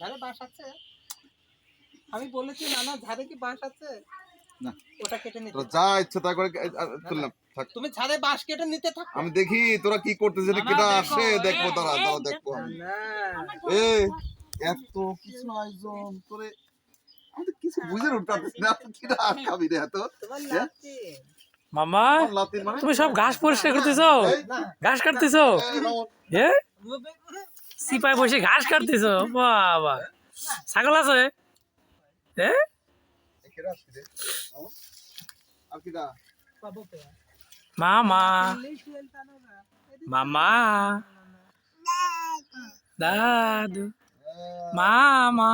বাঁশ আছে আমি বলেছি না না ঝাড়ে কি বাঁশ আছে না। ওটা কেটে নিতে যা ইচ্ছা তা করে তুললাম তুমি বাঁশ কেটে নিতে থাকো আমি দেখি তোরা কি করতেছিস কেটা আসে দেখব তারা দেখব এ এত কিছু আয়োজন করে আমি তো কিছু বুঝে উঠতেছি না কিরা খাবি রে এত হ্যাঁ? মামা মানে তুমি সব ঘাস পরিষ্কার করতেছো ঘাস কাটতেছো এ সিপাই বসে ঘাস কাটতেছো? বাবা। ছাগল আছে? পে মামা। মামা। দাদু। হ্যাঁ, মামা?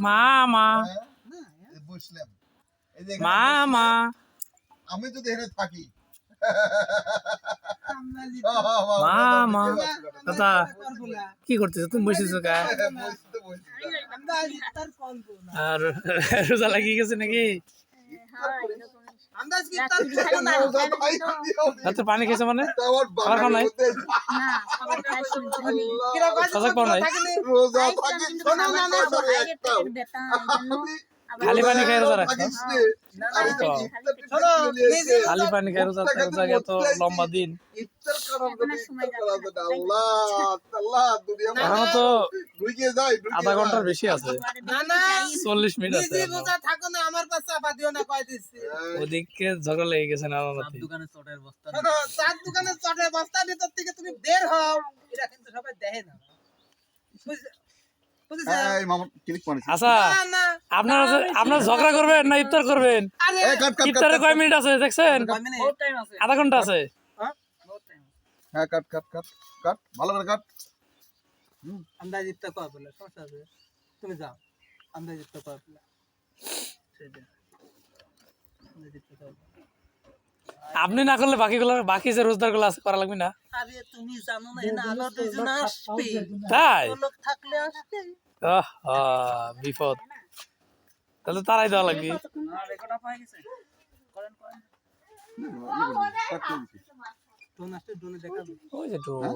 মামা হ্যাঁ? মামা। আমি এখানে থাকি দাদা কি করতেছো তুমি বসেছো কা আর রোজা লাগিয়ে গেছে নাকি। রাতে পানি খেয়েছো মানে খাবার খাও নাই? সজাগ পাও? রোজা থাকি শোনো না না আমি খালি পানি খাই রোজা রাখছো খালি পানি খাই রোজা রোজা এত লম্বা দিন এখনও তো আধা ঘণ্টার বেশি আছে না না চল্লিশ মিনিট আছে আমার ওদিকে ঝগড়া লেগে গেছে না দোকানে চটের বস্তা চার দোকানের চটের বস্তার ভিতর থেকে তুমি বের হও এটা কিন্তু সবাই দেখে না আচ্ছা না, না, আপনারা আপনারা ঝগড়া করবেন না ইফতার করবেন? আরে, এই কাট কাট কাট ইফতারে কয় মিনিট আছে দেখছেন? আধা ঘণ্টা আছে। হ্যাঁ? কাট কাট কাট। কাট ভালো করে কাট। আমরা জিততে কয় বলে সমস্যা আছে। তুমি যাও আমরা জিততে কয় বলে। আপনি না করলে বাকিগুলো বাকি যে রোজদারগুলো আছে করা লাগবে না? আরে তুমি জানো না আলো দুজন আসবে। তাই? লোক থাকলে আসবে। আহ, বিপদ। তাহলে তারাই দেওয়া লাগবে। হয়ে?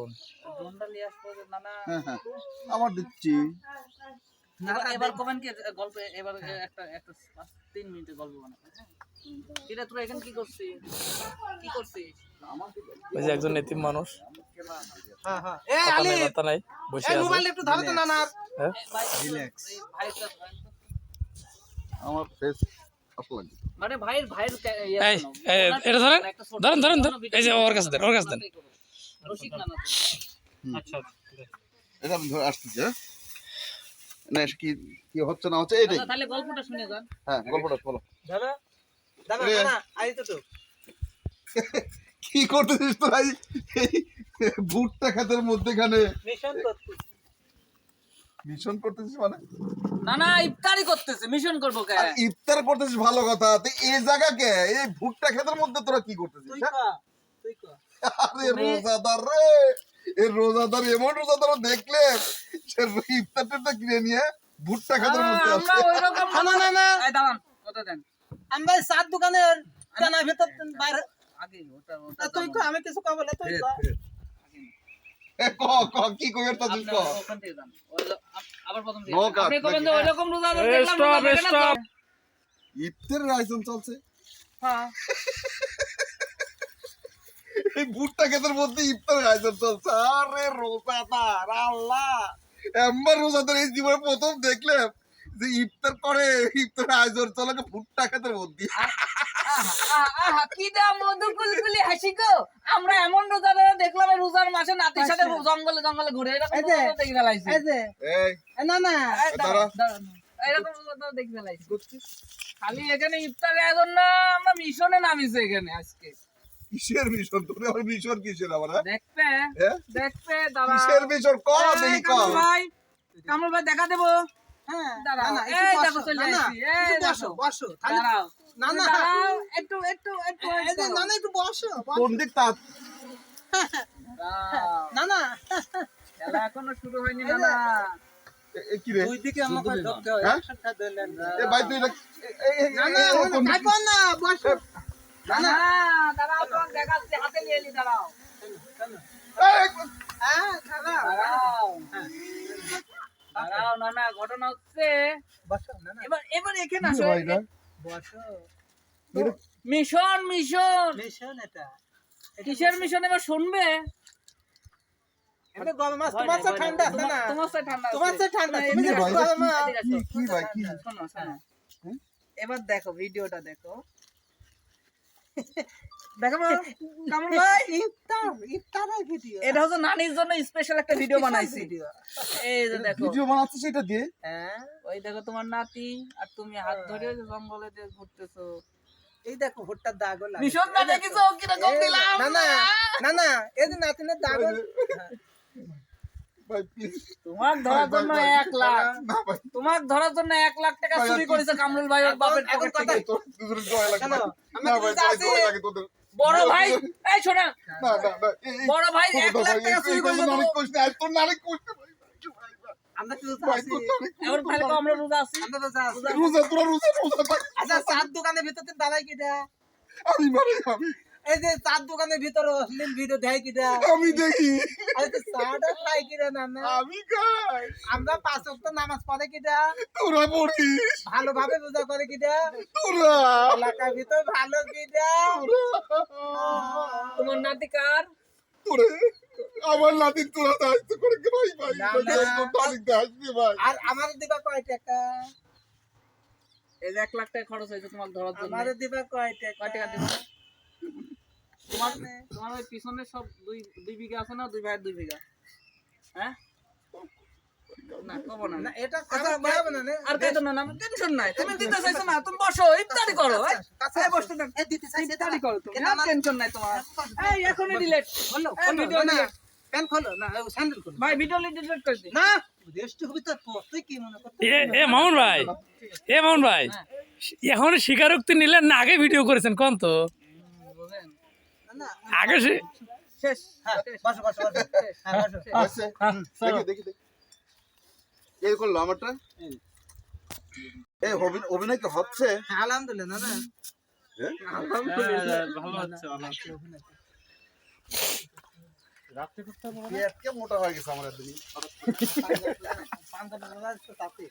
হ্যাঁ হ্যাঁ। আমার দিচ্ছি। এবার- এবার কমেন কি গল্প এবার একটা একটা তিন মিনিটের গল্প বানাবো। হ্যাঁ? তোরা এখানে কি করছিস? কি করছিস? ওই যে একজন এতিম মানুষ। হ্যাঁ হ্যাঁ। এ আলি নাই, বার্তা নাই বসে আছে। মোবাইল একটু ধরো তো না? রিল্যাক্স আমার ফেস মানে ভাইয়ের ভাইয়ের ইয়ে এটা ধরেন ধরেন ধরেন। এই যে ওর কাছে দেন ওর কাছে দেন না আচ্ছা এটা আমি ধরে আসতেছি হ্যাঁ? না এটা কি কি হচ্ছে না হচ্ছে? এটাই আচ্ছা, তাহলে গল্পটা শুনে যান। হ্যাঁ গল্পটা বলো। দাদা দাদা না আই তো তো। কি করতেছিস তোরা? এই এই ভুট্টা খাতের মধ্যেখানে। মিশন মিশন করতেছিস মানে? না না ইফতারি করতেছে মিশন করব কে? ইফতার করতেছিস ভালো কথা তো এই জায়গাকে এই ভুট্টা খেতের মধ্যে তোরা কি করতেছিস তুই হ্যাঁ? কা আরে রোজাদার রে এই রোজাদার এমন রোজাদার দেখলে সে ইফতার টিফতার কিনে নিয়ে ভুট্টা খাতের মধ্যে আমরা আছে। না না না এই দাঁড়ান কথা দেন। আমরা সাত দোকানের টানা ভেতর বাইরে আগে ওটা ওটা তুই কা আমি কিছু কা বলে তুই কা ক ক ক আবার প্রথম থেকে আপনি কবেন? রোজা দেখলাম? ইফতারের আয়োজন চলছে? হ্যাঁ। এই ভুট্টা খেতের মধ্যে ইফতারের আয়োজন চলছে। আরে আল্লাহ! এমবার রোজাদার এই জীবনে প্রথম দেখলাম। ইফতার করে ইফতার আয়োজন চলে ভুট্টা খেতের মধ্যে। কি দা মধু কুলকুলি হাসি গো। আমরা এমন রোজা ধরে দেখলাম রোজার মাসে নাতির সাথে জঙ্গলে জঙ্গলে ঘুরে এরকম রোজা দেখে ফেলাইছি এই যে এই না না। এরকম রোজা দেখে ফেলাইছি খালি এখানে ইফতার আয়োজন না আমরা মিশনে নামিছি এখানে আজকে। কিসের মিশন? তোর আবার মিশন কিসের আবার হ্যাঁ? দেখবে হ্যাঁ? দেখবে দাঁড়াও কিসের মিশন? ক এই, দেখি ক কামরুল ভাই কামরুল ভাই দেখা দেবো। এখনও শুরু হয়নি এই না যে, না এ কি রে? দুই দিকে আমাকে ধরতে হয়, হ্যাঁ? একসাথে ধরলেন না। এ ভাই তুই এটা- এ- এ- এ- না, না, এ- এ- কোন দিক? থাকো না, বসো। না না দাঁড়াও তোমাকে দেখাচ্ছি হাতে নিয়ে নি দাঁড়াও হ্যাঁ, হ্যাঁ। না না ঘটনা হচ্ছে বসো না না এবার এবার এখানে আসো বসো। Mission mission. মিশন এটা। কিসের মিশন। এবার শুনবে। তোমার তো ঠান্ডা আছে তোমার- না তোমার তো ঠান্ডা তোমার তো ঠান্ডা তুমি। কি ভাই কি? শোনো, শোনো। এবার দেখো ভিডিওটা দেখো। দেখো কামল ভাই ইফতার ইফতারের ভিডিও। এটা হচ্ছে নানির জন্য স্পেশাল একটা ভিডিও বানাইছি। এই যে দেখো। ভিডিও বানাচ্ছে সেটা দিয়ে? হ্যাঁ ওই দেখো তোমার নাতি আর তুমি হাত ধরে ওই যে জঙ্গলে দিয়ে ঘুরতেছো। এই দেখো ভুট্টার দাগও লাগে। ভীষণ না দেখিছো কীরকম দিলাম না না না না এই যে নাতিনের দাগও। ভাই প্লিজ তোমার ধরার জন্য এক লাখ। তোমার ধরার জন্য এক লাখ টাকা চুরি করেছে কামরুল ভাই ওর বাপের পকেট থেকে। বড় ভাই এই শোনা। বড় ভাই এক লাখ টাকা চুরি করেছে তোর আমরা তো আমরা রোজা আছি। আমরা আছি। রোজা তোরা রোজা রোজা আচ্ছা দোকানের ভিতরে কিটা? আমি মারি আমি এই যে চার দোকানের ভিতরে অশ্লীল ভিডিও দেয় কিটা আমি দেখি। আরে তো চাটা খাই কিটা না না? আমি খাই। আমরা পাঁচ ওয়াক্ত নামাজ পড়ে কিটা তোরা পড়িস। ভালোভাবে রোজা করে কিটা তোরা। এলাকার ভিতর ভালো কিটা তোমার নাতি কার? তোরে। আমার নাতি তোরা দায়িত্ব করে কে ভাই। ভাই না, ভাই, না। তোর নারী দায়িত্ব ভাই। আর আমাদের দিবা কয় টাকা এই যে এক লাখ টাকা খরচ হয়েছে তোমার ধরার জন্য। আমাদের দিবা কয় কয় টাকা টাকা দিবা? তোমার তোমার ওই পিছনে সব দুই দুই বিঘা আছে না দুই ভাইয়ের দুই বিঘা। হ্যাঁ? না কব না। না এটা খারাপ হবে না রে। আর কাইতো না না টেনশন নাই। তুমি দিতে চাইছো না তুমি বসো ইফতারি করো কাছে বসতে থাক দিতে চাইছে ইফতারি করো তুমি টেনশন নাই তোমার। এই এখনই ডিলিট খোলো ভিডিও না প্যান খোলো না স্যান্ডেল খোলো। ভাই ভিডিও ডিলিট করে দিই না রেস্ট হবে তো তুই কি মনে করতে এ এ মামুন ভাই। এ মামুন ভাই। এখন স্বীকারোক্তি নিলেন না আগে ভিডিও করেছেন কোন তো? আগে শেষ হ্যাঁ বসো বসো বসো। হ্যাঁ বসো। আছে দেখি দেখি দেখি। এই করল আমারটা। এই অভিনয় অভিনয় কি হচ্ছে। হ্যাঁ, আলহামদুলিল্লাহ না না হ্যাঁ? ভালো হচ্ছে ভালো পেট কে মোটা হয়ে গেছে আমার একদিনই পাঁচটা টাকা তো তাতে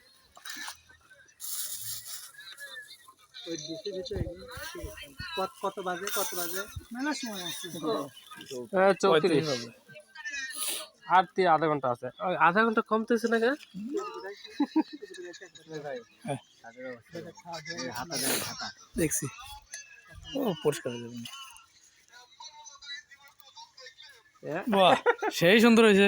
ওই কত কত বাজে কত বাজে? মেলা সময় আছে। চৌত্রিশ। আর তিন আধা ঘণ্টা আছে। ওই আধা ঘণ্টা কমতেছে না কেন দেখছি। ও পরিষ্কার হয়ে বাহ সেই সুন্দর হয়েছে।